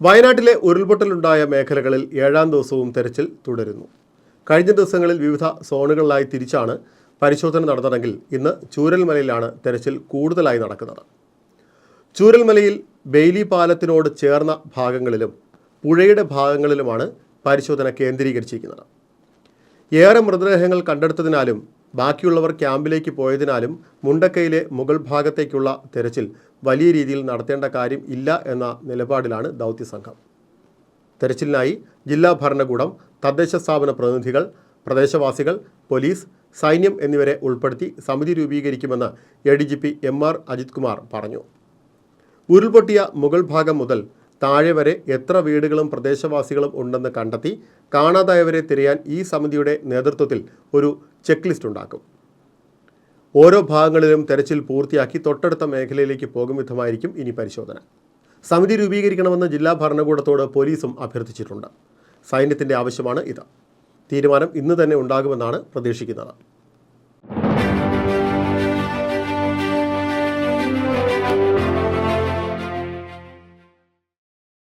വയനാട്ടിലെ ഉരുൾപൊട്ടലുണ്ടായ മേഖലകളിൽ ഏഴാം ദിവസവും തെരച്ചിൽ തുടരുന്നു. കഴിഞ്ഞ ദിവസങ്ങളിൽ വിവിധ സോണുകളിലായി തിരിച്ചാണ് പരിശോധന നടന്നതെങ്കിൽ ഇന്ന് ചൂരൽമലയിലാണ് തെരച്ചിൽ കൂടുതലായി നടക്കുന്നത്. ചൂരൽമലയിൽ ബെയിലി പാലത്തിനോട് ചേർന്ന ഭാഗങ്ങളിലും പുഴയുടെ ഭാഗങ്ങളിലുമാണ് പരിശോധന കേന്ദ്രീകരിച്ചിരിക്കുന്നത്. ഏറെ മൃതദേഹങ്ങൾ കണ്ടെടുത്തതിനാലും ബാക്കിയുള്ളവർ ക്യാമ്പിലേക്ക് പോയതിനാലും മുണ്ടക്കയിലെ മുകൾ ഭാഗത്തേക്കുള്ള തെരച്ചിൽ വലിയ രീതിയിൽ നടത്തേണ്ട കാര്യം ഇല്ല എന്ന നിലപാടിലാണ് ദൗത്യ സംഘം. തെരച്ചിലിനായി ജില്ലാ ഭരണകൂടം തദ്ദേശ സ്ഥാപന പ്രതിനിധികൾ പ്രദേശവാസികൾ പോലീസ് സൈന്യം എന്നിവരെ ഉൾപ്പെടുത്തി സമിതി രൂപീകരിക്കുമെന്ന് A D G P M R Ajith Kumar പറഞ്ഞു. ഉരുൾപൊട്ടിയ മുകൾ ഭാഗം മുതൽ താഴെ വരെ എത്ര വീടുകളും പ്രദേശവാസികളും ഉണ്ടെന്ന് കണ്ടെത്തി കാണാതായവരെ തിരയാൻ ഈ സമിതിയുടെ നേതൃത്വത്തിൽ ഒരു ചെക്ക് ലിസ്റ്റ് ഉണ്ടാക്കും. ഓരോ ഭാഗങ്ങളിലും തെരച്ചിൽ പൂർത്തിയാക്കി തൊട്ടടുത്ത മേഖലയിലേക്ക് പോകും വിധമായിരിക്കും ഇനി പരിശോധന. സമിതി രൂപീകരിക്കണമെന്ന് ജില്ലാ ഭരണകൂടത്തോട് പോലീസും അഭ്യർത്ഥിച്ചിട്ടുണ്ട്. സൈന്യത്തിന്റെ ആവശ്യമാണ് ഇത്. തീരുമാനം ഇന്ന് തന്നെ ഉണ്ടാകുമെന്നാണ് പ്രതീക്ഷിക്കുന്നത്.